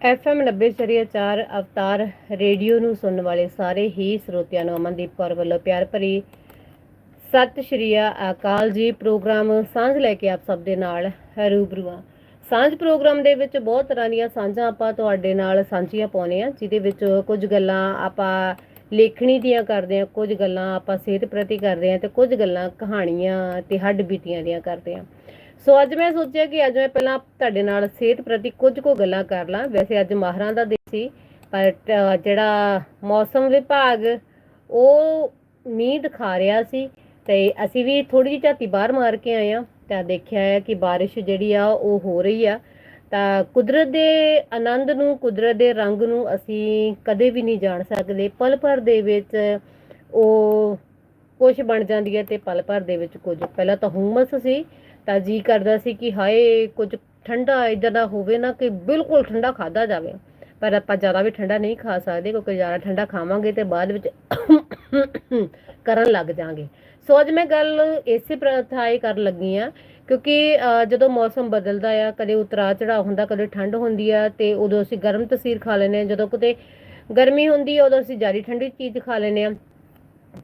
FM 90.4 ਅਵਤਾਰ radio ਨੂੰ ਸੁਣਨ ਵਾਲੇ ਸਾਰੇ ਹੀ ਸਰੋਤਿਆਂ ਨੂੰ ਅਮਨਦੀਪ ਕੌਰ ਵੱਲੋਂ ਪਿਆਰ ਭਰੀ ਸਤਿ ਸ਼੍ਰੀ ਅਕਾਲ ਜੀ। ਪ੍ਰੋਗਰਾਮ ਸਾਂਝ ਲੈ ਕੇ ਆਪ ਸਭ ਦੇ ਨਾਲ ਰੂਬਰੂ ਹਾਂ ਸਾਂਝ ਪ੍ਰੋਗਰਾਮ ਦੇ ਵਿੱਚ ਬਹੁਤ ਤਰ੍ਹਾਂ ਦੀਆਂ ਸਾਂਝਾਂ ਆਪਾਂ ਤੁਹਾਡੇ ਨਾਲ ਸਾਂਝੀਆਂ ਪਾਉਨੇ ਆ ਜਿਹਦੇ ਵਿੱਚ ਕੁਝ ਗੱਲਾਂ ਆਪਾਂ ਲੇਖਣੀ ਦੀਆਂ ਕਰਦੇ ਆ ਕੁਝ ਗੱਲਾਂ ਆਪਾਂ ਸਿਹਤ ਪ੍ਰਤੀ ਕਰਦੇ ਆ ਤੇ ਕੁਝ ਗੱਲਾਂ ਕਹਾਣੀਆਂ ਤੇ ਹੱਡ ਬੀਤੀਆਂ ਦੀਆਂ ਕਰਦੇ ਆ ਸੋ ਅੱਜ ਮੈਂ ਸੋਚਿਆ ਕਿ ਅੱਜ ਮੈਂ ਪਹਿਲਾਂ ਤੁਹਾਡੇ ਨਾਲ ਸਿਹਤ ਪ੍ਰਤੀ ਕੁਝ ਕੁ ਗੱਲਾਂ ਕਰ ਲਾਂ। ਵੈਸੇ ਅੱਜ ਮਾਹਰਾਂ ਦਾ ਦਿਨ ਸੀ, ਪਰ ਜਿਹੜਾ ਮੌਸਮ ਵਿਭਾਗ, ਉਹ ਮੀਂਹ ਦਿਖਾ ਰਿਹਾ ਸੀ ਤੇ ਅਸੀਂ ਵੀ ਥੋੜੀ ਜਿਹੀ ਝਾਤੀ ਬਾਹਰ ਮਾਰ ਕੇ ਆਏ ਆ ਤਾਂ ਦੇਖਿਆ ਹੈ ਕਿ ਬਾਰਿਸ਼ ਜਿਹੜੀ ਆ, ਉਹ ਹੋ ਰਹੀ ਆ। ਤਾਂ ਕੁਦਰਤ ਦੇ ਆਨੰਦ ਨੂੰ, ਕੁਦਰਤ ਦੇ ਰੰਗ ਨੂੰ ਅਸੀਂ ਕਦੇ ਵੀ ਨਹੀਂ ਜਾਣ ਸਕਦੇ। ਪਲ ਭਰ ਦੇ ਵਿੱਚ ਉਹ ਕੁਝ ਬਣ ਜਾਂਦੀ ਹੈ ਤੇ ਪਲ ਭਰ ਦੇ ਵਿੱਚ ਕੁਝ। ਪਹਿਲਾਂ ਤਾਂ ਹੁਮਸ ਸੀ ਤਾਂ ਜੀ ਕਰਦਾ ਸੀ ਕਿ ਹਾਏ, ਕੁਝ ਠੰਡਾ ਇਦਾਂ ਦਾ ਹੋਵੇ ਨਾ ਕਿ ਬਿਲਕੁਲ ਠੰਡਾ ਖਾਦਾ ਜਾਵੇ। ਪਰ ਆਪਾਂ ਜ਼ਿਆਦਾ ਵੀ ਠੰਡਾ ਨਹੀਂ ਖਾ ਸਕਦੇ ਕਿਉਂਕਿ ਜ਼ਿਆਦਾ ਠੰਡਾ ਖਾਵਾਂਗੇ ਤੇ ਬਾਅਦ ਵਿੱਚ ਕਰਨ ਲੱਗ ਜਾਾਂਗੇ ਸੋ ਅੱਜ ਮੈਂ ਗੱਲ ਇਸੇ ਪ੍ਰਥਾਏ ਕਰਨ ਲੱਗੀ ਆ ਕਿਉਂਕਿ ਜਦੋਂ ਮੌਸਮ ਬਦਲਦਾ ਆ, ਕਦੇ ਉਤਰਾ ਚੜਾ ਹੁੰਦਾ, ਕਦੇ ਠੰਡ ਹੁੰਦੀ ਆ ਤੇ ਉਦੋਂ ਅਸੀਂ ਗਰਮ ਤਸੀਰ ਖਾ ਲੈਂਦੇ ਆ ਜਦੋਂ ਕਿਤੇ ਗਰਮੀ ਹੁੰਦੀ ਆ, ਉਦੋਂ ਅਸੀਂ ਜ਼ਿਆਦਾ ਠੰਡੀ ਚੀਜ਼ ਖਾ ਲੈਂਦੇ ਆ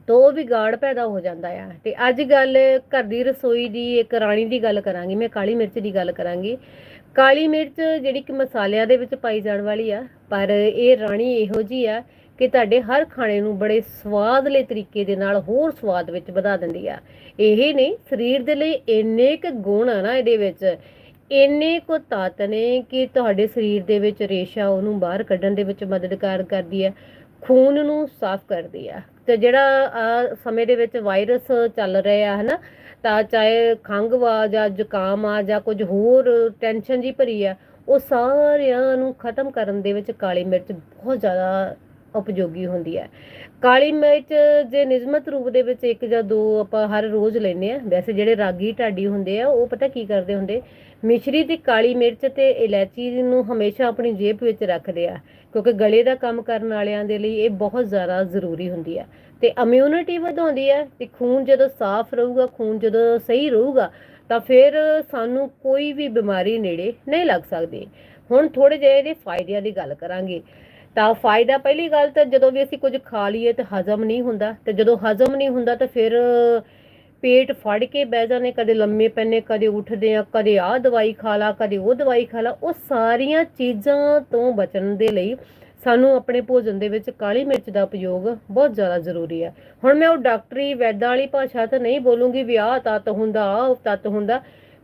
ਤੋਂ ਉਹ ਵਿਗਾੜ ਪੈਦਾ ਹੋ ਜਾਂਦਾ ਆ। ਤੇ ਅੱਜ ਗੱਲ ਘਰ ਦੀ ਰਸੋਈ ਦੀ, ਇੱਕ ਰਾਣੀ ਦੀ ਗੱਲ ਕਰਾਂਗੀ ਮੈਂ, ਕਾਲੀ ਮਿਰਚ ਦੀ ਗੱਲ ਕਰਾਂਗੀ। ਕਾਲੀ ਮਿਰਚ ਜਿਹੜੀ ਕਿ ਮਸਾਲਿਆਂ ਦੇ ਵਿੱਚ ਪਾਈ ਜਾਣ ਵਾਲੀ ਆ, ਪਰ ਇਹ ਰਾਣੀ ਇਹੋ ਜੀ ਆ ਕਿ ਤੁਹਾਡੇ ਹਰ ਖਾਣੇ ਨੂੰ ਬੜੇ ਸਵਾਦਲੇ ਤਰੀਕੇ ਦੇ ਨਾਲ ਹੋਰ ਸਵਾਦ ਵਿੱਚ ਵਧਾ ਦਿੰਦੀ ਆ। ਇਹ ਨਹੀਂ, ਸਰੀਰ ਦੇ ਲਈ ਇੰਨੇ ਕੁ ਗੁਣ ਆ ਨਾ ਇਹਦੇ ਵਿੱਚ, ਇੰਨੇ ਕੁ ਤਾਕਤ ਨੇ ਕਿ ਤੁਹਾਡੇ ਸਰੀਰ ਦੇ ਵਿੱਚ ਰੇਸ਼ਾ ਉਹਨੂੰ ਬਾਹਰ ਕੱਢਣ ਦੇ ਵਿੱਚ ਮਦਦਗਾਰ ਕਰਦੀ ਹੈ ਖੂਨ ਨੂੰ ਸਾਫ਼ ਕਰਦੀ ਆ। ਤੇ ਜਿਹੜਾ ਆਹ ਸਮੇਂ ਦੇ ਵਿੱਚ ਵਾਇਰਸ ਚੱਲ ਰਿਹਾ ਹੈ ਨਾ, ਤਾਂ ਚਾਹੇ ਖੰਘ ਵਾ ਜਾਂ ਜ਼ੁਕਾਮ ਆ ਜਾਂ ਕੁਝ ਹੋਰ ਟੈਨਸ਼ਨ ਜੀ ਭਰੀ ਆ, ਉਹ ਸਾਰਿਆਂ ਨੂੰ ਖਤਮ ਕਰਨ ਦੇ ਵਿੱਚ ਕਾਲੀ ਮਿਰਚ ਬਹੁਤ ਜ਼ਿਆਦਾ ਉਪਯੋਗੀ ਹੁੰਦੀ ਹੈ। ਕਾਲੀ ਮਿਰਚ ਜੇ ਨਿਯਮਤ ਰੂਪ ਦੇ ਵਿੱਚ ਇੱਕ ਜਾਂ ਦੋ ਆਪਾਂ ਹਰ ਰੋਜ਼ ਲੈਂਦੇ ਆ ਵੈਸੇ ਜਿਹੜੇ ਰਾਗੀ ਢਾਡੀ ਹੁੰਦੇ ਆ, ਉਹ ਪਤਾ ਕੀ ਕਰਦੇ ਹੁੰਦੇ? ਮਿਸ਼ਰੀ ਦੀ ਕਾਲੀ ਮਿਰਚ ਤੇ ਇਲਾਇਚੀ ਨੂੰ ਹਮੇਸ਼ਾ ਆਪਣੀ ਜੇਬ ਵਿੱਚ ਰੱਖਦੇ ਆ, ਕਿਉਂਕਿ ਗਲੇ ਦਾ ਕੰਮ ਕਰਨ ਵਾਲਿਆਂ ਦੇ ਲਈ ਇਹ ਬਹੁਤ ਜ਼ਿਆਦਾ ਜ਼ਰੂਰੀ ਹੁੰਦੀ ਹੈ ਤੇ ਇਮਿਊਨਿਟੀ ਵਧਾਉਂਦੀ ਹੈ ਤੇ ਖੂਨ ਜਦੋਂ ਸਾਫ਼ ਰਹੂਗਾ, ਖੂਨ ਜਦੋਂ ਸਹੀ ਰਹੂਗਾ, ਤਾਂ ਫਿਰ ਸਾਨੂੰ ਕੋਈ ਵੀ ਬਿਮਾਰੀ ਨੇੜੇ ਨਹੀਂ ਲੱਗ ਸਕਦੀ। ਹੁਣ ਥੋੜੇ ਜਿਹੇ ਇਹਦੇ ਫਾਇਦਿਆਂ ਦੀ ਗੱਲ ਕਰਾਂਗੇ। ਤਾਂ ਫਾਇਦਾ ਪਹਿਲੀ ਗੱਲ ਤਾਂ ਜਦੋਂ ਵੀ ਅਸੀਂ ਕੁਝ ਖਾ ਲਈਏ ਤਾਂ ਹਜ਼ਮ ਨਹੀਂ ਹੁੰਦਾ, ਤੇ ਜਦੋਂ ਹਜ਼ਮ ਨਹੀਂ ਹੁੰਦਾ ਤਾਂ ਫਿਰ ਪੇਟ ਫੜ ਕੇ ਬਹਿ ਜਾਂਦੇ, ਕਦੇ ਲੰਮੇ ਪੈਨੇ, ਕਦੇ ਉੱਠਦੇ ਆ ਕਦੇ ਆਹ ਦਵਾਈ ਖਾ ਲਾ, ਕਦੇ ਉਹ ਦਵਾਈ ਖਾ ਲਾ, ਉਹ ਸਾਰੀਆਂ ਚੀਜ਼ਾਂ ਤੋਂ ਬਚਣ ਦੇ ਲਈ ਸਾਨੂੰ ਆਪਣੇ ਭੋਜਨ ਦੇ ਵਿੱਚ ਕਾਲੀ ਮਿਰਚ ਦਾ ਉਪਯੋਗ ਬਹੁਤ ਜ਼ਿਆਦਾ ਜ਼ਰੂਰੀ ਹੈ। ਹੁਣ ਮੈਂ ਉਹ ਡਾਕਟਰੀ ਵੈਦਾਂ ਵਾਲੀ ਭਾਸ਼ਾ ਤਾਂ ਨਹੀਂ ਬੋਲੂੰਗੀ ਵੀ ਆਹ ਤੱਤ ਹੁੰਦਾ, ਆਹ ਤੱਤ ਹੁੰਦਾ।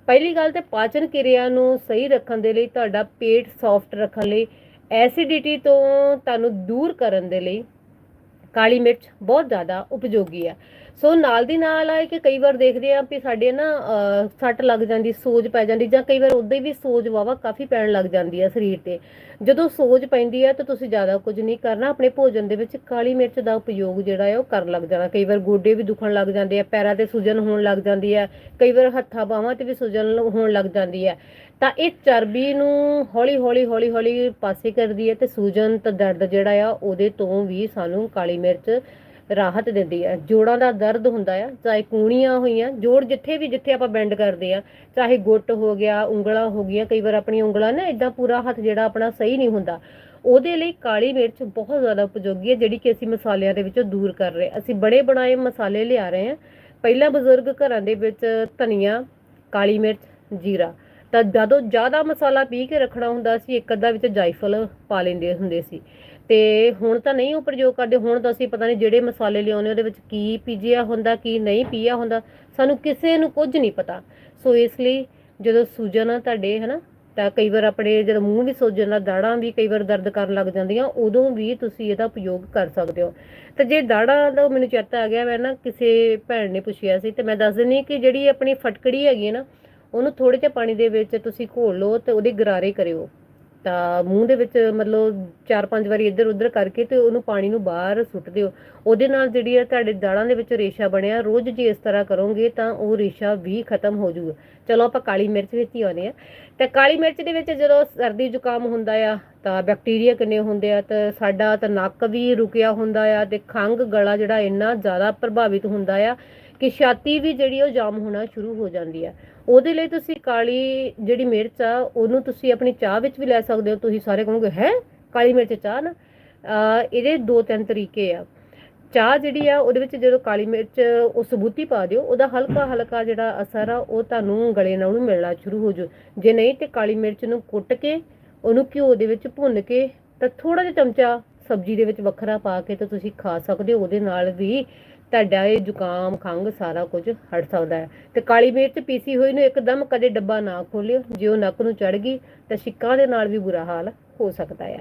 ਪਹਿਲੀ ਗੱਲ ਤੇ ਪਾਚਨ ਕਿਰਿਆ ਨੂੰ ਸਹੀ ਰੱਖਣ ਦੇ ਲਈ, ਤੁਹਾਡਾ ਪੇਟ ਸੌਫਟ ਰੱਖਣ ਲਈ ਐਸਿਡਿਟੀ ਤੋਂ ਤੁਹਾਨੂੰ ਦੂਰ ਕਰਨ ਦੇ ਲਈ ਕਾਲੀ ਮਿਰਚ ਬਹੁਤ ਜ਼ਿਆਦਾ ਉਪਯੋਗੀ ਆ। ਸੋ ਨਾਲ ਦੀ ਨਾਲ ਆ ਕਿ ਕਈ ਵਾਰ ਦੇਖਦੇ ਆ ਵੀ ਸਾਡੇ ਨਾ ਸੱਟ ਲੱਗ ਜਾਂਦੀ, ਸੋਜ ਪੈ ਜਾਂਦੀ ਜਾਂ ਕਈ ਵਾਰ ਉਦਾਂ ਹੀ ਵੀ ਸੋਜ ਵਾਵਾ ਕਾਫੀ ਪੈਣ ਲੱਗ ਜਾਂਦੀ ਆ ਸਰੀਰ ਤੇ। ਜਦੋਂ ਸੋਜ ਪੈਂਦੀ ਆ ਤਾਂ ਤੁਸੀਂ ਜ਼ਿਆਦਾ ਕੁਝ ਨਹੀਂ ਕਰਨਾ, ਆਪਣੇ ਭੋਜਨ ਦੇ ਵਿੱਚ ਕਾਲੀ ਮਿਰਚ ਦਾ ਉਪਯੋਗ ਜਿਹੜਾ ਹੈ ਉਹ ਕਰਨ ਲੱਗ ਜਾਣਾ। ਕਈ ਵਾਰ ਗੋਡੇ ਵੀ ਦੁਖਣ ਲੱਗ ਜਾਂਦੇ ਆ, ਪੈਰਾਂ ਤੇ ਸੁਜਨ ਹੋਣ ਲੱਗ ਜਾਂਦੀ ਆ, ਕਈ ਵਾਰ ਹੱਥਾਂ ਬਾਹਾਂ ਤੇ ਵੀ ਸੁਜਨ ਹੋਣ ਲੱਗ ਜਾਂਦੀ ਆ। ਤਾਂ ਇਹ ਚਰਬੀ ਨੂੰ ਹੌਲੀ ਹੌਲੀ ਹੌਲੀ ਹੌਲੀ ਪਾਸੇ ਕਰਦੀ ਹੈ ਤੇ ਸੂਜਨ ਤੇ ਦਰਦ ਜਿਹੜਾ ਆ ਉਹਦੇ ਤੋਂ ਵੀ ਸਾਨੂੰ ਕਾਲੀ ਮਿਰਚ ਰਾਹਤ ਦਿੰਦੀ ਹੈ ਜੋੜਾਂ ਦਾ ਦਰਦ ਹੁੰਦਾ ਆ, ਚਾਹੇ ਕੂਣੀਆਂ ਹੋਈਆਂ, ਜੋੜ ਜਿੱਥੇ ਵੀ ਜਿੱਥੇ ਆਪਾਂ ਬੈਂਡ ਕਰਦੇ ਆ, ਚਾਹੇ ਗੁੱਟ ਹੋ ਗਿਆ, ਉਂਗਲਾਂ ਹੋ ਗਈਆਂ, ਕਈ ਵਾਰ ਆਪਣੀਆਂ ਉਂਗਲਾਂ ਨਾ ਇਦਾਂ ਪੂਰਾ ਹੱਥ ਜਿਹੜਾ ਆਪਣਾ ਸਹੀ ਨਹੀਂ ਹੁੰਦਾ। ਉਹਦੇ ਲਈ ਕਾਲੀ ਮਿਰਚ ਬਹੁਤ ਜ਼ਿਆਦਾ ਉਪਯੋਗੀ ਹੈ ਜਿਹੜੀ ਕਿ ਅਸੀਂ ਮਸਾਲਿਆਂ ਦੇ ਵਿੱਚੋਂ ਦੂਰ ਕਰ ਰਹੇ ਅਸੀਂ ਬੜੇ ਬਣਾਏ ਮਸਾਲੇ ਲਿਆ ਰਹੇ ਹਾਂ ਪਹਿਲਾਂ ਬਜ਼ੁਰਗ ਘਰਾਂ ਦੇ ਵਿੱਚ ਧਨੀਆ, ਕਾਲੀ ਮਿਰਚ, ਜੀਰਾ। ਤਾਂ ਜਦੋਂ ਜ਼ਿਆਦਾ ਮਸਾਲਾ ਪੀ ਕੇ ਰੱਖਣਾ ਹੁੰਦਾ ਸੀ, ਇੱਕ ਅੱਧਾ ਵਿੱਚ ਜਾਇਫਲ ਪਾ ਲੈਂਦੇ ਹੁੰਦੇ ਸੀ। ਤੇ ਹੁਣ ਤਾਂ ਨਹੀਂ ਉਹ ਪ੍ਰਯੋਗ ਕਰਦੇ, ਹੁਣ ਤਾਂ ਅਸੀਂ ਪਤਾ ਨਹੀਂ ਜਿਹੜੇ ਮਸਾਲੇ ਲਿਆਉਂਦੇ ਉਹਦੇ ਵਿੱਚ ਕੀ ਪੀਜਿਆ ਹੁੰਦਾ, ਕੀ ਨਹੀਂ ਪੀਆ ਹੁੰਦਾ, ਸਾਨੂੰ ਕਿਸੇ ਨੂੰ ਕੁਝ ਨਹੀਂ ਪਤਾ। ਸੋ ਇਸ ਲਈ ਜਦੋਂ ਸੂਜਨ ਆ ਤੁਹਾਡੇ, ਹਨਾ, ਤਾਂ ਕਈ ਵਾਰ ਆਪਣੇ ਜਦੋਂ ਮੂੰਹ ਵੀ ਸੋਜਣ ਦਾ ਦਾੜਾਂ ਵੀ ਕਈ ਵਾਰ ਦਰਦ ਕਰਨ ਲੱਗ ਜਾਂਦੀਆਂ, ਉਦੋਂ ਵੀ ਤੁਸੀਂ ਇਹਦਾ ਉਪਯੋਗ ਕਰ ਸਕਦੇ ਹੋ। ਤੇ ਜੇ ਦਾੜਾਂ ਦਾ ਮੈਨੂੰ ਚੇਤਾ ਆ ਗਿਆ, ਮੈਂ ਨਾ ਕਿਸੇ ਭੈਣ ਨੇ ਪੁੱਛਿਆ ਸੀ, ਤੇ ਮੈਂ ਦੱਸ ਦਿੰਦੀ ਕਿ ਜਿਹੜੀ ਆਪਣੀ ਫਟਕੜੀ ਹੈਗੀ ਹੈ ਨਾ, ਉਹਨੂੰ ਥੋੜੇ ਜਿਹੇ ਪਾਣੀ ਦੇ ਵਿੱਚ ਤੁਸੀਂ ਘੋਲ ਲਓ ਤੇ ਉਹਦੇ ਗਰਾਰੇ ਕਰਿਓ। ਤਾਂ ਮੂੰਹ ਦੇ ਵਿੱਚ ਮਤਲਬ ਚਾਰ ਪੰਜ ਵਾਰੀ ਇੱਧਰ ਉੱਧਰ ਕਰਕੇ ਤੇ ਉਹਨੂੰ ਪਾਣੀ ਨੂੰ ਬਾਹਰ ਸੁੱਟ ਦਿਓ। ਉਹਦੇ ਨਾਲ ਜਿਹੜੀ ਆ ਤੁਹਾਡੇ ਦਾੜਾਂ ਦੇ ਵਿੱਚ ਰੇਸ਼ਾ ਬਣਿਆ, ਰੋਜ਼ ਜੇ ਇਸ ਤਰ੍ਹਾਂ ਕਰੋਗੇ ਤਾਂ ਉਹ ਰੇਸ਼ਾ ਵੀ ਖਤਮ ਹੋ ਜਾਊਗਾ। ਚਲੋ ਆਪਾਂ ਕਾਲੀ ਮਿਰਚ ਵਿੱਚ ਹੀ ਆਉਂਦੇ ਆ ਤਾਂ ਕਾਲੀ ਮਿਰਚ ਦੇ ਵਿੱਚ ਜਦੋਂ ਸਰਦੀ ਜ਼ੁਕਾਮ ਹੁੰਦਾ ਆ, ਤਾਂ ਬੈਕਟੀਰੀਆ ਕਿੰਨੇ ਹੁੰਦੇ ਆ, ਤਾਂ ਸਾਡਾ ਤਾਂ ਨੱਕ ਵੀ ਰੁਕਿਆ ਹੁੰਦਾ ਆ ਤੇ ਖੰਘ ਗਲਾ ਜਿਹੜਾ ਇੰਨਾ ਜ਼ਿਆਦਾ ਪ੍ਰਭਾਵਿਤ ਹੁੰਦਾ ਆ ਕਿ ਛਾਤੀ ਵੀ ਜਿਹੜੀ ਉਹ ਜਾਮ ਹੋਣਾ ਸ਼ੁਰੂ ਹੋ ਜਾਂਦੀ ਹੈ ਉਹਦੇ ਲਈ ਤੁਸੀਂ ਕਾਲੀ ਜਿਹੜੀ ਮਿਰਚ ਆ, ਉਹਨੂੰ ਤੁਸੀਂ ਆਪਣੀ ਚਾਹ ਵਿੱਚ ਵੀ ਲੈ ਸਕਦੇ ਹੋ। ਤੁਸੀਂ ਸਾਰੇ ਕਹੋਗੇ, ਹੈ? ਕਾਲੀ ਮਿਰਚ ਚਾਹ ਨਾ। ਇਹਦੇ ਦੋ ਤਿੰਨ ਤਰੀਕੇ ਆ। ਚਾਹ ਜਿਹੜੀ ਆ, ਉਹਦੇ ਵਿੱਚ ਜਦੋਂ ਕਾਲੀ ਮਿਰਚ ਉਹ ਸਬੂਤੀ ਪਾ ਦਿਓ, ਉਹਦਾ ਹਲਕਾ ਹਲਕਾ ਜਿਹੜਾ ਅਸਰ ਆ, ਉਹ ਤੁਹਾਨੂੰ ਗਲੇ ਨਾਲ ਉਹਨੂੰ ਮਿਲਣਾ ਸ਼ੁਰੂ ਹੋ ਜਾਊ। ਜੇ ਨਹੀਂ ਤੇ ਕਾਲੀ ਮਿਰਚ ਨੂੰ ਕੁੱਟ ਕੇ, ਉਹਨੂੰ ਘਿਓ ਦੇ ਵਿੱਚ ਭੁੰਨ ਕੇ, ਤਾਂ ਥੋੜਾ ਜਿਹਾ ਚਮਚਾ ਸਬਜ਼ੀ ਦੇ ਵਿੱਚ ਵੱਖਰਾ ਪਾ ਕੇ ਤਾਂ ਤੁਸੀਂ ਖਾ ਸਕਦੇ ਹੋ। ਉਹਦੇ ਨਾਲ ਵੀ ਤੁਹਾਡਾ ਇਹ ਜ਼ੁਕਾਮ, ਖੰਘ ਸਾਰਾ ਕੁਝ ਹਟ ਸਕਦਾ ਹੈ। ਤੇ ਕਾਲੀ ਮਿਰਚ ਪੀਸੀ ਹੋਈ ਨੂੰ ਇੱਕਦਮ ਕਦੇ ਡੱਬਾ ਨਾ ਖੋਲਿਓ। ਜੇ ਉਹ ਨੱਕ ਨੂੰ ਚੜ ਗਈ, ਤਾਂ ਛਿੱਕਾਂ ਦੇ ਨਾਲ ਵੀ ਬੁਰਾ ਹਾਲ ਹੋ ਸਕਦਾ ਹੈ।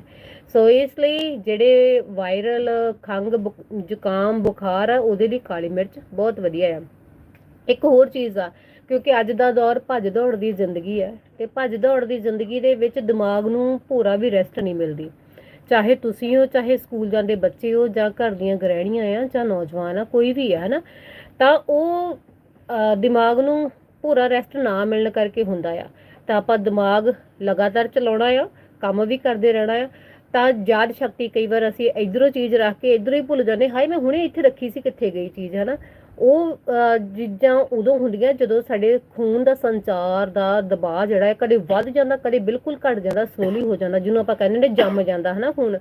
ਸੋ ਇਸ ਲਈ ਜਿਹੜੇ ਵਾਇਰਲ ਖੰਘ, ਬੁ- ਜ਼ੁਕਾਮ, ਬੁਖਾਰ ਆ, ਉਹਦੇ ਲਈ ਕਾਲੀ ਮਿਰਚ ਬਹੁਤ ਵਧੀਆ ਆ। ਇੱਕ ਹੋਰ ਚੀਜ਼ ਆ, ਕਿਉਂਕਿ ਅੱਜ ਦਾ ਦੌਰ ਭੱਜ ਦੌੜ ਦੀ ਜ਼ਿੰਦਗੀ ਹੈ ਤੇ ਭੱਜ ਦੌੜ ਦੀ ਜ਼ਿੰਦਗੀ ਦੇ ਵਿੱਚ ਦਿਮਾਗ ਨੂੰ ਪੂਰਾ ਵੀ ਰੈਸਟ ਨਹੀਂ ਮਿਲਦੀ। ਚਾਹੇ ਤੁਸੀਂ ਹੋ, ਚਾਹੇ ਸਕੂਲ ਜਾਂਦੇ ਬੱਚੇ ਹੋ, ਜਾਂ ਘਰ ਦੀਆਂ ਗ੍ਰਹਿਣੀਆਂ ਆ, ਜਾਂ ਨੌਜਵਾਨ ਆ, ਕੋਈ ਵੀ ਆ, ਹਨਾ? ਤਾਂ ਉਹ ਦਿਮਾਗ ਨੂੰ ਪੂਰਾ ਰੈਸਟ ਨਾ ਮਿਲਣ ਕਰਕੇ ਹੁੰਦਾ ਆ। ਤਾਂ ਆਪਾਂ ਦਿਮਾਗ ਲਗਾਤਾਰ ਚਲਾਉਣਾ ਆ, ਕੰਮ ਵੀ ਕਰਦੇ ਰਹਿਣਾ ਆ। ਤਾਂ ਯਾਦ ਸ਼ਕਤੀ ਕਈ ਵਾਰ ਅਸੀਂ ਇਧਰੋਂ ਚੀਜ਼ ਰੱਖ ਕੇ ਇਧਰੋਂ ਹੀ ਭੁੱਲ ਜਾਂਦੇ ਹਾਏ ਮੈਂ ਹੁਣੇ ਇੱਥੇ ਰੱਖੀ ਸੀ, ਕਿੱਥੇ ਗਈ ਚੀਜ਼, ਹਨਾ? ਉਹ ਚੀਜ਼ਾਂ ਉਦੋਂ ਹੁੰਦੀਆਂ ਜਦੋਂ ਸਾਡੇ ਖੂਨ ਦਾ ਸੰਚਾਰ ਦਾ ਦਬਾਅ ਜਿਹੜਾ ਹੈ ਕਦੇ ਵੱਧ ਜਾਂਦਾ, ਕਦੇ ਬਿਲਕੁਲ ਘਟ ਜਾਂਦਾ ਸਲੋਲੀ ਹੋ ਜਾਂਦਾ, ਜਿਹਨੂੰ ਆਪਾਂ ਕਹਿੰਦੇ ਨੇ ਜੰਮ ਜਾਂਦਾ, ਹਨਾ ਖੂਨ।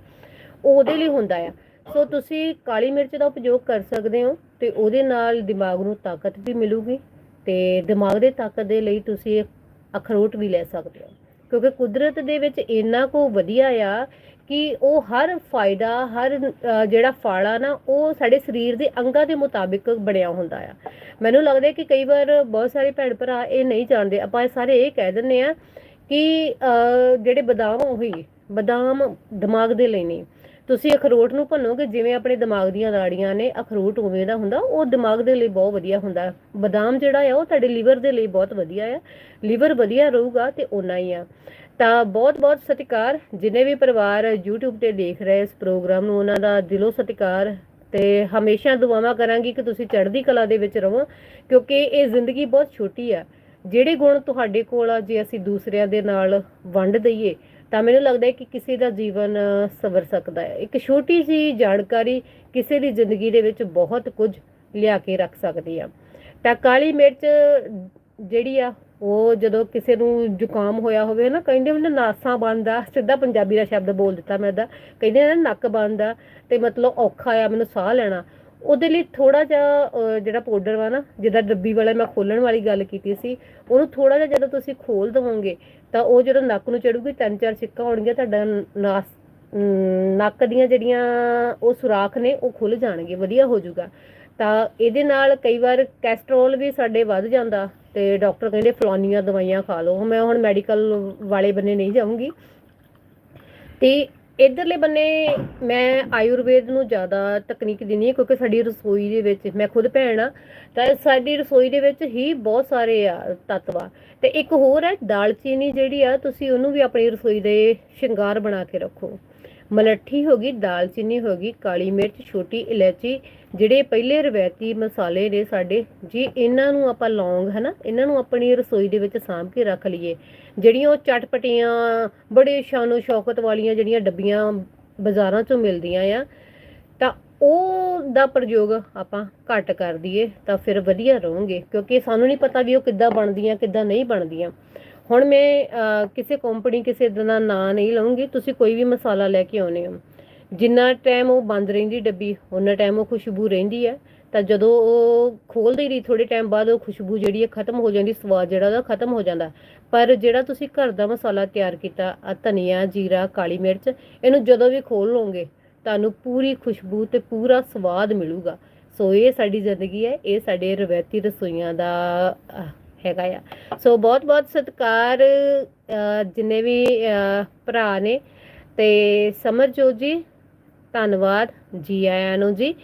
ਉਹਦੇ ਲਈ ਹੁੰਦਾ ਆ। ਸੋ ਤੁਸੀਂ ਕਾਲੀ ਮਿਰਚ ਦਾ ਉਪਯੋਗ ਕਰ ਸਕਦੇ ਹੋ ਤੇ ਉਹਦੇ ਨਾਲ ਦਿਮਾਗ ਨੂੰ ਤਾਕਤ ਵੀ ਮਿਲੂਗੀ ਤੇ ਦਿਮਾਗ ਦੇ ਤਾਕਤ ਦੇ ਲਈ ਤੁਸੀਂ ਅਖਰੋਟ ਵੀ ਲੈ ਸਕਦੇ ਹੋ। ਕਿਉਂਕਿ ਕੁਦਰਤ ਦੇ ਵਿੱਚ ਇੰਨਾ ਕੋ ਵਧੀਆ ਆ ਕਿ ਉਹ ਹਰ ਫਾਇਦਾ, ਹਰ ਜਿਹੜਾ ਫਲ ਨਾ, ਉਹ ਸਾਡੇ ਸਰੀਰ ਦੇ ਅੰਗਾਂ ਦੇ ਮੁਤਾਬਿਕ ਬਣਿਆ ਹੁੰਦਾ ਆ। ਮੈਨੂੰ ਲੱਗਦਾ ਕਿ ਕਈ ਵਾਰ ਬਹੁਤ ਸਾਰੇ ਭੈਣ ਭਰਾ ਇਹ ਨਹੀਂ ਜਾਣਦੇ। ਆਪਾਂ ਇਹ ਸਾਰੇ ਇਹ ਕਹਿ ਦਿੰਦੇ ਆ ਕਿ ਜਿਹੜੇ ਬਦਾਮ ਉਹੀ, ਬਦਾਮ ਦਿਮਾਗ ਦੇ ਲਈ ਨਹੀਂ। ਤੁਸੀਂ ਅਖਰੋਟ ਨੂੰ ਭੰਨੋਗੇ, ਜਿਵੇਂ ਆਪਣੇ ਦਿਮਾਗ ਦੀਆਂ ਨਾੜੀਆਂ ਨੇ, ਅਖਰੋਟ ਉਵੇਂ ਦਾ ਹੁੰਦਾ, ਉਹ ਦਿਮਾਗ ਦੇ ਲਈ ਬਹੁਤ ਵਧੀਆ ਹੁੰਦਾ। ਬਦਾਮ ਜਿਹੜਾ ਆ, ਉਹ ਤੁਹਾਡੇ ਲੀਵਰ ਦੇ ਲਈ ਬਹੁਤ ਵਧੀਆ ਆ। ਲੀਵਰ ਵਧੀਆ ਰਹੂਗਾ ਤੇ ਓਨਾ ਹੀ ਆ। ਤਾਂ ਬਹੁਤ ਬਹੁਤ ਸਤਿਕਾਰ ਜਿਨੇ ਵੀ ਪਰਿਵਾਰ YouTube ਤੇ ਦੇਖ ਰਹੇ ਇਸ ਪ੍ਰੋਗਰਾਮ ਨੂੰ, ਉਹਨਾਂ ਦਾ ਦਿਲੋਂ ਸਤਿਕਾਰ ਤੇ ਹਮੇਸ਼ਾ ਦੁਆਵਾਂ ਕਰਾਂਗੀ ਕਿ ਤੁਸੀਂ ਚੜ੍ਹਦੀ ਕਲਾ ਦੇ ਵਿੱਚ ਰਹੋ, ਕਿਉਂਕਿ ਇਹ ਜ਼ਿੰਦਗੀ ਬਹੁਤ ਛੋਟੀ ਆ। ਜਿਹੜੇ ਗੁਣ ਤੁਹਾਡੇ ਕੋਲ ਆ, ਜੇ ਅਸੀਂ ਦੂਸਰਿਆਂ ਦੇ ਨਾਲ ਵੰਡ ਦਈਏ, ਤਾਂ ਮੈਨੂੰ ਲੱਗਦਾ ਹੈ ਕਿ ਕਿਸੇ ਦਾ ਜੀਵਨ ਸਵਰ ਸਕਦਾ ਹੈ। ਇੱਕ ਛੋਟੀ ਜਿਹੀ ਜਾਣਕਾਰੀ ਕਿਸੇ ਦੀ ਜ਼ਿੰਦਗੀ ਦੇ ਵਿੱਚ ਬਹੁਤ ਕੁਝ ਲਿਆ ਕੇ ਰੱਖ ਸਕਦੀ ਆ। ਤਾਂ ਕਾਲੀ ਮਿਰਚ ਜਿਹੜੀ ਆ ਉਹ ਜਦੋਂ ਕਿਸੇ ਨੂੰ ਜ਼ੁਕਾਮ ਹੋਇਆ ਹੋਵੇ ਨਾ ਕਹਿੰਦੇ ਉਹਨੇ ਨਾਸਾਂ ਬੰਦਾ ਸਿੱਧਾ ਪੰਜਾਬੀ ਦਾ ਸ਼ਬਦ ਬੋਲ ਦਿੱਤਾ ਮੈਂ ਦਾ ਕਹਿੰਦੇ ਨੇ ਨੱਕ ਬੰਦਾ ਤੇ ਮਤਲਬ ਔਖਾ ਆ ਮੈਨੂੰ ਸਾਹ ਲੈਣਾ। ਉਹਦੇ ਲਈ ਥੋੜਾ ਜਿਹਾ ਅਹ, ਜਿਹੜਾ ਪਾਊਡਰ ਵਾ ਨਾ ਜਿਹਦਾ ਡੱਬੀ ਵਾਲਾ ਮੈਂ ਖੋਲਣ ਵਾਲੀ ਗੱਲ ਕੀਤੀ ਸੀ ਉਹਨੂੰ ਥੋੜਾ ਜਿਹਾ ਜਦੋਂ ਤੁਸੀਂ ਖੋਲ ਦਵੋਗੇ ਤਾਂ ਉਹ ਜਦੋਂ ਨੱਕ ਨੂੰ ਚੜੂਗੀ ਤਿੰਨ ਚਾਰ ਸਿੱਕਾ ਹੋਣਗੀਆਂ ਤੁਹਾਡਾ ਨਾਸ ਅਮ, ਨੱਕ ਦੀਆਂ ਜਿਹੜੀਆਂ ਉਹ ਸੁਰਾਖ ਨੇ ਉਹ ਖੁੱਲ ਜਾਣਗੇ ਵਧੀਆ ਹੋ ਜਾਊਗਾ। ਤਾਂ ਇਹਦੇ ਨਾਲ ਕਈ ਵਾਰ ਕੈਸਟਰੋਲ ਵੀ ਸਾਡੇ ਵੱਧ ਜਾਂਦਾ ਤੇ ਡਾਕਟਰ ਕਹਿੰਦੇ ਫਲਾਨੀਆਂ ਦਵਾਈਆਂ ਖਾ ਲਓ। ਮੈਂ ਹੁਣ ਮੈਡੀਕਲ ਵਾਲੇ ਬੰਨੇ ਨਹੀਂ ਜਾਊਂਗੀ। ਤੇ ਇਧਰਲੇ ਬੰਨੇ ਮੈਂ ਆਯੁਰਵੇਦ ਨੂੰ ਜ਼ਿਆਦਾ ਤਕਨੀਕ ਦਿੰਦੀ ਹਾਂ ਕਿਉਂਕਿ ਸਾਡੀ ਰਸੋਈ ਦੇ ਵਿੱਚ ਮੈਂ ਖੁਦ ਭੈਣ ਆ ਤਾਂ ਸਾਡੀ ਰਸੋਈ ਦੇ ਵਿੱਚ ਹੀ ਬਹੁਤ ਸਾਰੇ ਆ ਤੱਤਵਾ ਆ। ਤੇ ਇੱਕ ਹੋਰ ਹੈ, ਦਾਲਚੀਨੀ ਜਿਹੜੀ ਆ, ਤੁਸੀਂ ਉਹਨੂੰ ਵੀ ਆਪਣੀ ਰਸੋਈ ਦੇ ਸ਼ਿੰਗਾਰ ਬਣਾ ਕੇ ਰੱਖੋ। ਮਲੱਠੀ ਹੋ ਗਈ ਦਾਲਚੀਨੀ ਹੋ ਗਈ, ਕਾਲੀ ਮਿਰਚ, ਛੋਟੀ ਇਲਾਇਚੀ, ਜਿਹੜੇ ਪਹਿਲੇ ਰਵਾਇਤੀ ਮਸਾਲੇ ਨੇ ਸਾਡੇ, ਜੇ ਇਹਨਾਂ ਨੂੰ ਆਪਾਂ ਲੌਂਗ, ਹਨਾ, ਇਹਨਾਂ ਨੂੰ ਆਪਣੀ ਰਸੋਈ ਦੇ ਵਿੱਚ ਸਾਂਭ ਕੇ ਰੱਖ ਲਈਏ, ਜਿਹੜੀਆਂ ਉਹ ਚਟਪਟੀਆਂ, ਬੜੇ ਸ਼ਾਨੋ ਸ਼ੌਕਤ ਵਾਲੀਆਂ ਜਿਹੜੀਆਂ ਡੱਬੀਆਂ ਬਾਜ਼ਾਰਾਂ 'ਚੋਂ ਮਿਲਦੀਆਂ ਆ, ਤਾਂ ਉਹ ਦਾ ਪ੍ਰਯੋਗ ਆਪਾਂ ਘੱਟ ਕਰ ਦਈਏ, ਤਾਂ ਫਿਰ ਵਧੀਆ ਰਹੋਗੇ, ਕਿਉਂਕਿ ਸਾਨੂੰ ਨਹੀਂ ਪਤਾ ਵੀ ਉਹ ਕਿੱਦਾਂ ਬਣਦੀਆਂ, ਕਿੱਦਾਂ ਨਹੀਂ ਬਣਦੀਆਂ। ਹੁਣ ਮੈਂ ਕਿਸੇ ਕੰਪਨੀ ਕਿਸੇ ਦਾ ਨਾਂ ਨਹੀਂ ਲਵਾਂਗੀ ਤੁਸੀਂ ਕੋਈ ਵੀ ਮਸਾਲਾ ਲੈ ਕੇ ਆਉਨੇ ਹੋ। ਜਿੰਨਾ ਟਾਈਮ ਉਹ ਬੰਦ ਰਹਿੰਦੀ ਡੱਬੀ ਉਹਨਾਂ ਟਾਈਮ ਉਹ ਖੁਸ਼ਬੂ ਰਹਿੰਦੀ ਹੈ। ਤਾਂ ਜਦੋਂ ਉਹ ਖੋਲਦੇ ਹੀ ਥੋੜੇ ਟਾਈਮ ਬਾਅਦ ਉਹ ਖੁਸ਼ਬੂ ਜਿਹੜੀ ਹੈ ਖਤਮ ਹੋ ਜਾਂਦੀ, ਸਵਾਦ ਜਿਹੜਾ ਉਹਦਾ ਖਤਮ ਹੋ ਜਾਂਦਾ। ਪਰ ਜਿਹੜਾ ਤੁਸੀਂ ਘਰ ਦਾ ਮਸਾਲਾ ਤਿਆਰ ਕੀਤਾ ਆ ਧਨੀਆ, ਜੀਰਾ, ਕਾਲੀ ਮਿਰਚ, ਇਹਨੂੰ ਜਦੋਂ ਵੀ ਖੋਲ ਲਓਗੇ, ਤੁਹਾਨੂੰ ਪੂਰੀ ਖੁਸ਼ਬੂ ਤੇ ਪੂਰਾ ਸਵਾਦ ਮਿਲੂਗਾ। ਸੋ ਇਹ ਸਾਡੀ ਜ਼ਿੰਦਗੀ ਹੈ, ਇਹ ਸਾਡੇ ਰਵਾਇਤੀ ਰਸੋਈਆਂ ਦਾ ਹੈਗਾ ਆ। ਸੋ ਬਹੁਤ ਬਹੁਤ ਸਤਿਕਾਰ ਜਿੰਨੇ ਵੀ ਭਰਾ ਨੇ। ਤੇ ਸਮਝੋ ਜੀ ਧੰਨਵਾਦ ਜੀ ਆਇਆਂ ਨੂੰ ਜੀ।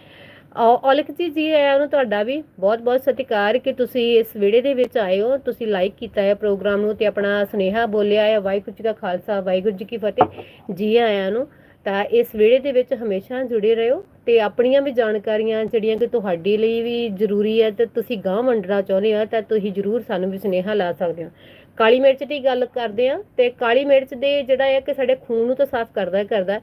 ਔ- ਔਲਖ ਜੀ ਜੀ ਆਇਆਂ ਨੂੰ ਤੁਹਾਡਾ ਵੀ ਬਹੁਤ ਬਹੁਤ ਸਤਿਕਾਰ ਕਿ ਤੁਸੀਂ ਇਸ ਵੀਡੀਓ ਦੇ ਵਿੱਚ ਆਏ ਹੋ। ਤੁਸੀਂ ਲਾਈਕ ਕੀਤਾ ਹੈ ਪ੍ਰੋਗਰਾਮ ਨੂੰ ਤੇ ਆਪਣਾ ਸੁਨੇਹਾ ਬੋਲਿਆ ਹੈ ਵਾਹਿਗੁਰੂ ਜੀ ਕਾ ਖਾਲਸਾ, ਵਾਹਿਗੁਰੂ ਜੀ ਕੀ ਫਤਿਹ ਜੀ ਆਇਆਂ ਨੂੰ। ਤਾਂ ਇਸ ਵੀਡੀਓ ਦੇ ਵਿੱਚ ਹਮੇਸ਼ਾ ਜੁੜੇ ਰਹੋ। ਤੇ ਆਪਣੀਆਂ ਵੀ ਜਾਣਕਾਰੀਆਂ ਜਿਹੜੀਆਂ ਕਿ ਤੁਹਾਡੇ ਲਈ ਵੀ ਜ਼ਰੂਰੀ ਹੈ ਤੇ ਤੁਸੀਂ ਗਾਂ ਵੰਡਣਾ ਚਾਹੁੰਦੇ ਹੋ ਤਾਂ ਤੁਸੀਂ ਜਰੂਰ ਸਾਨੂੰ ਵੀ ਸੁਨੇਹਾ ਲਾ ਸਕਦੇ ਹੋ। ਕਾਲੀ ਮਿਰਚ ਦੀ ਗੱਲ ਕਰਦੇ ਆ ਤੇ ਕਾਲੀ ਮਿਰਚ ਦੇ ਜਿਹੜਾ ਹੈ ਕਿ ਸਾਡੇ ਖੂਨ ਨੂੰ ਤਾਂ ਸਾਫ਼ ਕਰਦਾ ਹੀ ਕਰਦਾ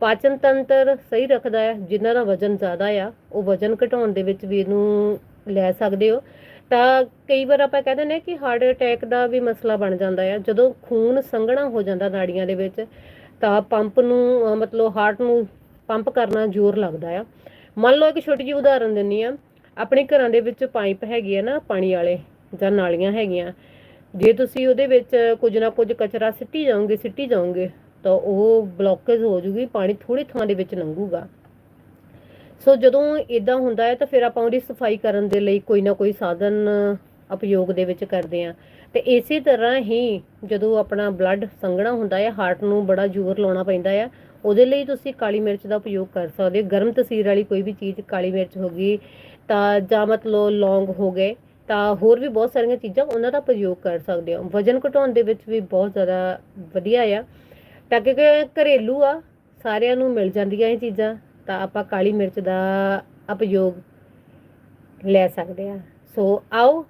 ਪਾਚਨ ਤੰਤਰ ਸਹੀ ਰੱਖਦਾ ਹੈ ਜਿਨ੍ਹਾਂ ਦਾ ਵਜ਼ਨ ਜ਼ਿਆਦਾ ਆ, ਉਹ ਵਜ਼ਨ ਘਟਾਉਣ ਦੇ ਵਿੱਚ ਵੀ ਇਹਨੂੰ ਲੈ ਸਕਦੇ ਹੋ। ਤਾਂ ਕਈ ਵਾਰ ਆਪਾਂ ਕਹਿੰਦੇ ਨੇ ਕਿ ਹਾਰਟ ਅਟੈਕ ਦਾ ਵੀ ਮਸਲਾ ਬਣ ਜਾਂਦਾ ਆ। ਜਦੋਂ ਖੂਨ ਸੰਘਣਾ ਹੋ ਜਾਂਦਾ ਨਾੜੀਆਂ ਦੇ ਵਿੱਚ, ਤਾਂ ਪੰਪ ਨੂੰ, ਮਤਲਬ ਹਾਰਟ ਨੂੰ ਪੰਪ ਕਰਨਾ ਜ਼ੋਰ ਲੱਗਦਾ ਆ। ਮੰਨ ਲਓ ਇੱਕ ਛੋਟੀ ਜਿਹੀ ਉਦਾਹਰਨ ਦਿੰਨੀ ਆ, ਆਪਣੇ ਘਰਾਂ ਦੇ ਵਿੱਚ ਪਾਈਪ ਹੈਗੇ ਆ ਨਾ, ਪਾਣੀ ਵਾਲੇ ਜਾਂ ਨਾਲੀਆਂ ਹੈਗੀਆਂ, ਜੇ ਤੁਸੀਂ ਉਹਦੇ ਵਿੱਚ ਕੁਝ ਨਾ ਕੁਝ ਕਚਰਾ ਸਿੱਟੀ ਜਾਓਗੇ ਸਿੱਟੀ ਜਾਓਗੇ, ਤਾਂ ਉਹ ਬਲੌਕੇਜ ਹੋ ਜੂਗੀ, ਪਾਣੀ ਥੋੜੀ ਥਾਂ ਦੇ ਵਿੱਚ ਲੰਘੂਗਾ। ਸੋ ਜਦੋਂ ਇਦਾਂ ਹੁੰਦਾ ਹੈ, ਤਾਂ ਫਿਰ ਆਪਾਂ ਉਹਦੀ ਸਫ਼ਾਈ ਕਰਨ ਦੇ ਲਈ ਕੋਈ ਨਾ ਕੋਈ ਸਾਧਨ ਉਪਯੋਗ ਦੇ ਵਿੱਚ ਕਰਦੇ ਆ ਤੇ ਇਸੇ ਤਰ੍ਹਾਂ ਹੀ ਜਦੋਂ ਆਪਣਾ ਬਲੱਡ ਸੰਘਣਾ ਹੁੰਦਾ ਹੈ ਹਾਰਟ ਨੂੰ ਬੜਾ ਜ਼ੋਰ ਲਾਉਣਾ ਪੈਂਦਾ ਆ ਉਹਦੇ ਲਈ ਤੁਸੀਂ ਕਾਲੀ ਮਿਰਚ ਦਾ ਉਪਯੋਗ ਕਰ ਸਕਦੇ ਹੋ। ਗਰਮ ਤਸੀਰ ਵਾਲੀ ਕੋਈ ਵੀ ਚੀਜ਼ ਕਾਲੀ ਮਿਰਚ ਹੋ ਗਈ, ਤਾਂ ਜਾਂ ਮਤਲਬ ਲੌਂਗ ਹੋ ਗਏ, ਤਾਂ ਹੋਰ ਵੀ ਬਹੁਤ ਸਾਰੀਆਂ ਚੀਜ਼ਾਂ ਉਹਨਾਂ ਦਾ ਪ੍ਰਯੋਗ ਕਰ ਸਕਦੇ ਹੋ। ਵਜਨ ਘਟਾਉਣ ਦੇ ਵਿੱਚ ਵੀ ਬਹੁਤ ਜ਼ਿਆਦਾ ਵਧੀਆ ਆ। ਤਾਂ ਕਿ ਘਰੇਲੂ ਆ, ਸਾਰਿਆਂ ਨੂੰ ਮਿਲ ਜਾਂਦੀਆਂ ਇਹ ਚੀਜ਼ਾਂ, ਤਾਂ ਆਪਾਂ ਕਾਲੀ ਮਿਰਚ ਦਾ ਉਪਯੋਗ ਲੈ ਸਕਦੇ ਆ। ਸੋ ਆਓ,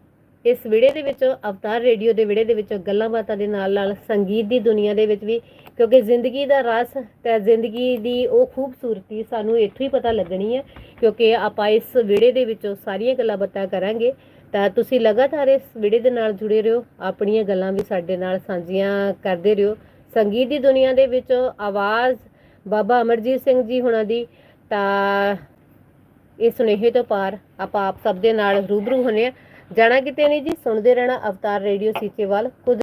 ਇਸ ਵੀਡੀਓ ਦੇ ਵਿੱਚ, ਅਵਤਾਰ ਰੇਡੀਓ ਦੇ ਵੀਡੀਓ ਦੇ ਵਿੱਚ, ਗੱਲਾਂ ਬਾਤਾਂ ਦੇ ਨਾਲ ਨਾਲ ਸੰਗੀਤ ਦੀ ਦੁਨੀਆ ਦੇ ਵਿੱਚ ਵੀ ਕਿਉਂਕਿ ਜ਼ਿੰਦਗੀ ਦਾ ਰਸ ਤੇ ਜ਼ਿੰਦਗੀ ਦੀ ਉਹ ਖੂਬਸੂਰਤੀ ਸਾਨੂੰ ਇੱਥੋਂ ਹੀ ਪਤਾ ਲੱਗਣੀ ਹੈ, ਕਿਉਂਕਿ ਆਪਾਂ ਇਸ ਵੀਡੀਓ ਦੇ ਵਿੱਚੋਂ ਸਾਰੀਆਂ ਗੱਲਾਂ ਬਾਤਾਂ ਕਰਾਂਗੇ। ਤਾਂ ਤੁਸੀਂ ਲਗਾਤਾਰ ਇਸ ਵੀਡੀਓ ਦੇ ਨਾਲ ਜੁੜੇ ਰਹੋ, ਆਪਣੀਆਂ ਗੱਲਾਂ ਵੀ ਸਾਡੇ ਨਾਲ ਸਾਂਝੀਆਂ ਕਰਦੇ ਰਹੋ। ਸੰਗੀਤ ਦੀ ਦੁਨੀਆ ਦੇ ਵਿੱਚ ਆਵਾਜ਼ ਬਾਬਾ ਅਮਰਜੀਤ ਸਿੰਘ ਜੀ ਹੁਣਾਂ ਦੀ, ਤਾਂ ਇਹ ਸੁਨੇਹੇ ਤੋਂ ਪਾਰ ਆਪਾਂ ਆਪ ਸਭ ਦੇ ਨਾਲ ਰੂਬਰੂ ਹੋਨੇ ਆ ਜਾਣਾ ਕਿਤੇ ਨਹੀਂ ਜੀ, ਸੁਣਦੇ ਰਹਿਣਾ ਅਵਤਾਰ ਰੇਡੀਓ ਸੀਚੇਵਾਲ ਕੁਝ